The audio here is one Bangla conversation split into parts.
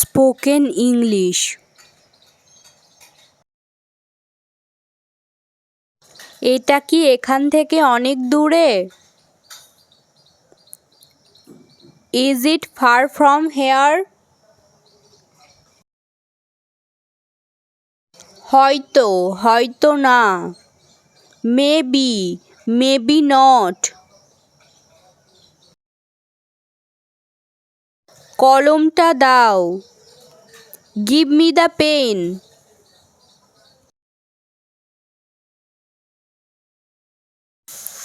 Spoken English. এটা কি এখান থেকে অনেক দূরে? Is it far from here হয়তো হয়তো না। মেবি মেবি নট কলমটা দাও। গিভ মি দ্য পেন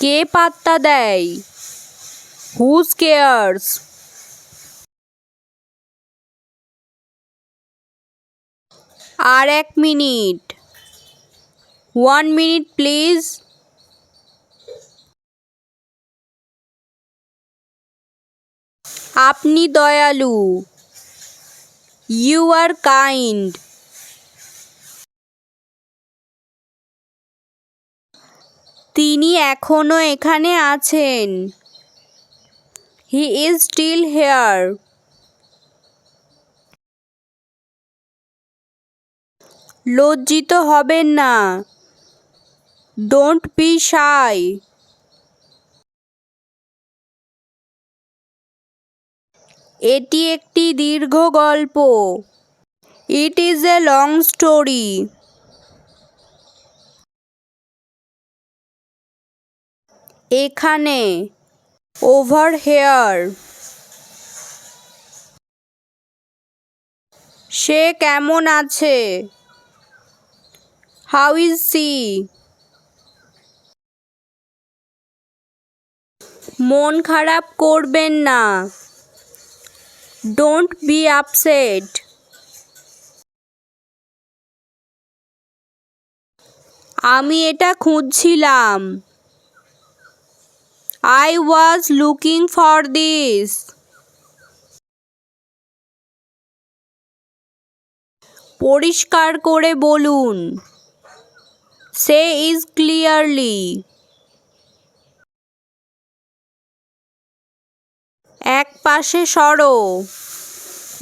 কে পাত্তা দেয়? হুজ কেয়ার্স আর এক মিনিট। ওয়ান মিনিট প্লিজ আপনি দয়ালু। ইউ আর কাইন্ড তিনি এখনও এখানে আছেন। হি ইজ স্টিল হেয়ার লজ্জিত হবেন না। ডোন্ট বি শাই এটি একটি দীর্ঘ গল্প। It is a long story এখানে ওভার হেয়ার সে কেমন আছে? হাউ ইজ সি মন খারাপ করবেন না। ডোন্ট বি আপসেট আমি এটা খুঁজছিলাম। I was looking for this পরিষ্কার করে বলুন। সে ইজ ক্লিয়ারলি এক পাশে সরো।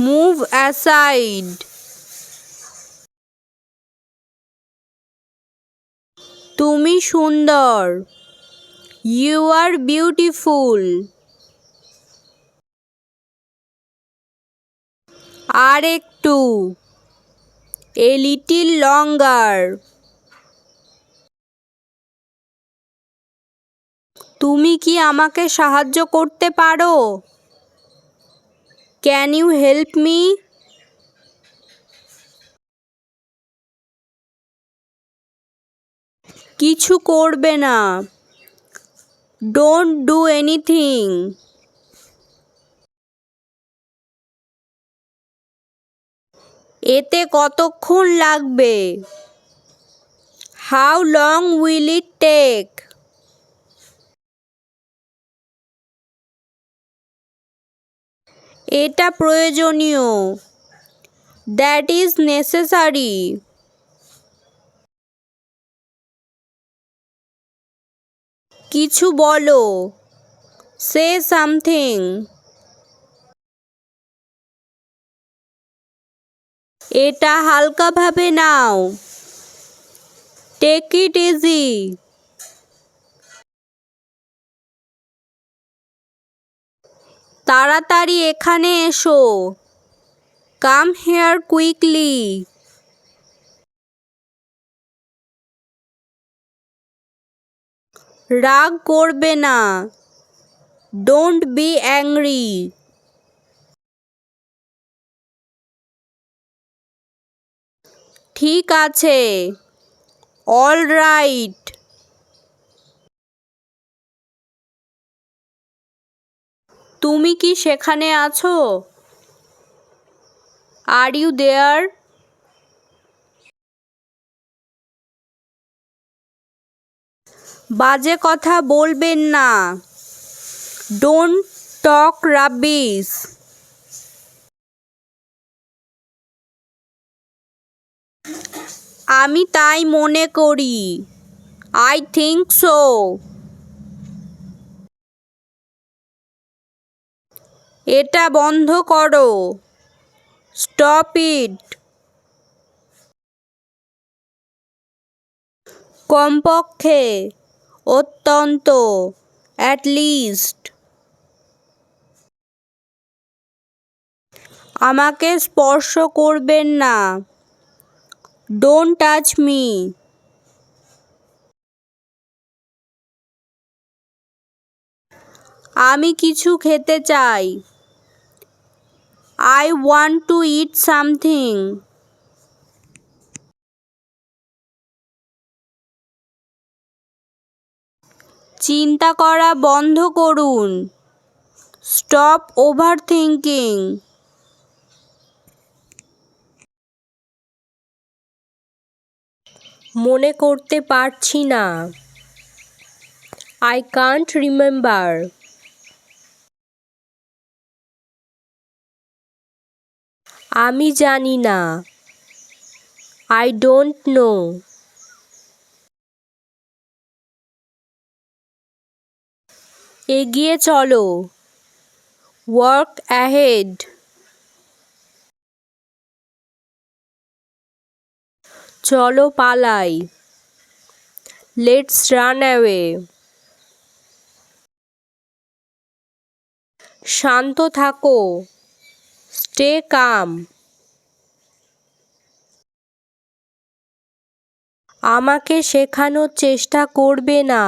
মুভ অ্যাসাইড তুমি সুন্দর। ইউ আর বিউটিফুল আর একটু এ লিটিল লঙ্গার তুমি কি আমাকে সাহায্য করতে পারো? ক্যান ইউ হেল্প মি কিছু করবে না। ডোন্ট ডু এনিথিং এতে কতক্ষণ লাগবে? How long will it take এটা প্রয়োজনীয়। দ্যাট ইজ নেসেসারি কিছু বলো। সে সামথিং এটা হালকাভাবে নাও। টেক ইট ইজি তাড়াতাড়ি এখানে এসো। কাম হেয়ার কুইকলি রাগ করবে না। ডোন্ট বি অ্যাংরি ঠিক আছে। অল রাইট তুমি কি সেখানে আছো? আর ইউ দেয়ার বাজে কথা বলবেন না। ডোন্ট টক রাবিস আমি তাই মনে করি। আই থিঙ্ক সো এটা বন্ধ করো। Stop it. কমপক্ষে অত্যন্ত অ্যাট লিস্ট আমাকে স্পর্শ করবেন না। ডোন্ট টাচ মি আমি কিছু খেতে চাই। I want to eat something চিন্তা করা বন্ধ করুন। স্টপ ওভার থিঙ্কিং মনে করতে পারছি না। আই কান্ট রিমেম্বার আমি জানি না। আই ডোন্ট নো এগিয়ে চলো। ওয়ার্ক অ্যাহেড চলো পালাই। লেটস রান অ্যাওয়ে শান্ত থাকো। Stay calm. আমাকে শেখানোর চেষ্টা করবে না।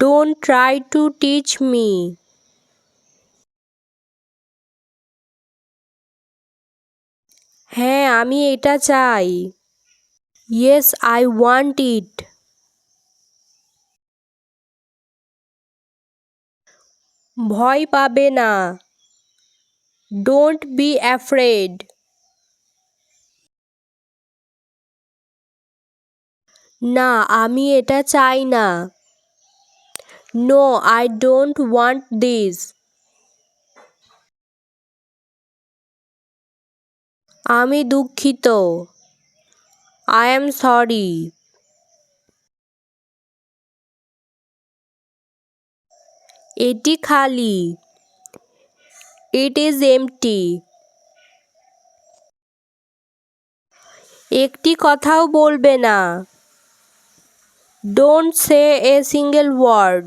Don't try to teach me হ্যাঁ আমি এটা চাই। ইয়েস আই ওয়ান্ট ইট ভয় পাবে না। ডোন্ট বি অ্যাফ্রেড না, আমি এটা চাই না। No I don't want this আমি দুঃখিত। আই এম সরি এটি খালি। ইট ইজ এমটি একটি কথাও বলবে না। Don't say a single word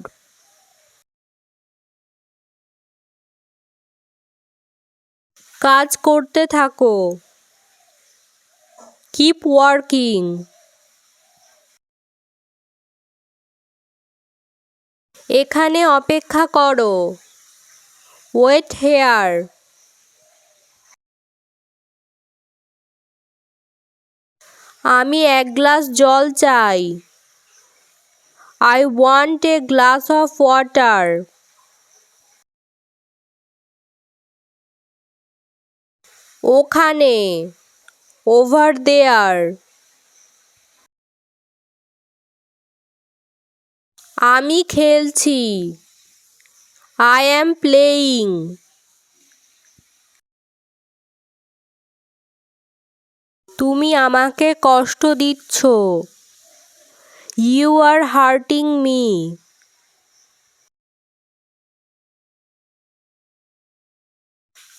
কাজ করতে থাকো। কিপ ওয়ার্কিং এখানে অপেক্ষা করো। ওয়েট হেয়ার আমি এক গ্লাস জল চাই। I want a glass of water ওখানে ওভার দেয়ার আমি খেলছি। আই অ্যাম প্লেয়িং তুমি আমাকে কষ্ট দিচ্ছ। ইউ আর হার্টিং মি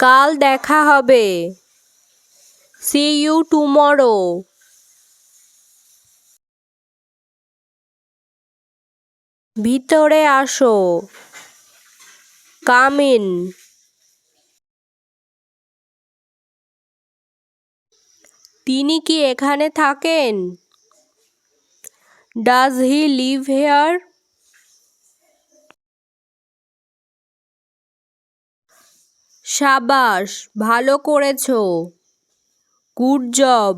কাল দেখা হবে। সি ইউ টুমরো ভিতরে আসো। কাম ইন তিনি কি এখানে থাকেন? ডাজ হি লিভ হেয়ার সাবাস, ভালো করেছ। গুড জব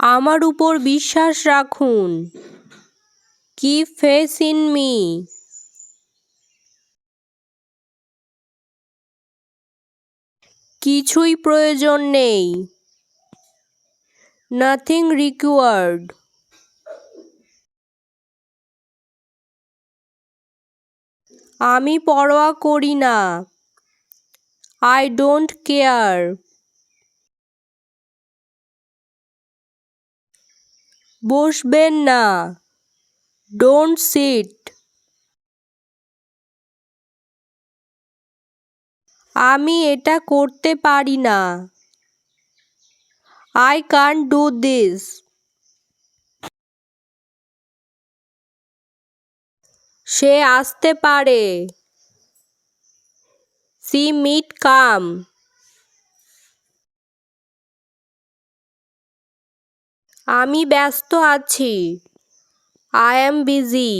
আমার উপর বিশ্বাস রাখুন। কি ফেস ইন মি কিছুই প্রয়োজন নেই। নাথিং রিকোয়ার্ড আমি পরোয়া করি না। আই ডোন্ট কেয়ার বসবেন না। ডোন্ট সিট আমি এটা করতে পারি না। আই কান ডু দিস সে আসতে পারে। She might come. আমি ব্যস্ত আছি। আই এম বিজি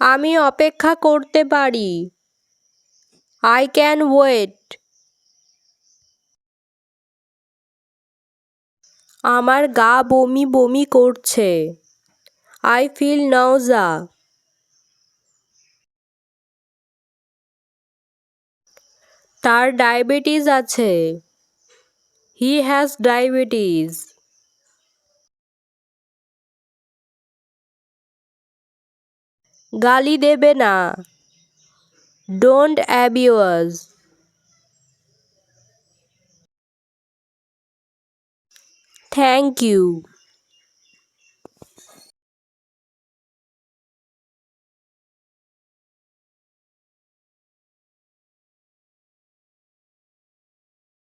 আমি অপেক্ষা করতে পারি। আই ক্যান ওয়েট আমার গা বমি বমি করছে। আই ফিল নাউজা তার ডায়াবেটিস আছে। হি হ্যাজ ডায়াবেটিস গালি দেবে না ডোন্ট অ্যাবিউজ থ্যাংক ইউ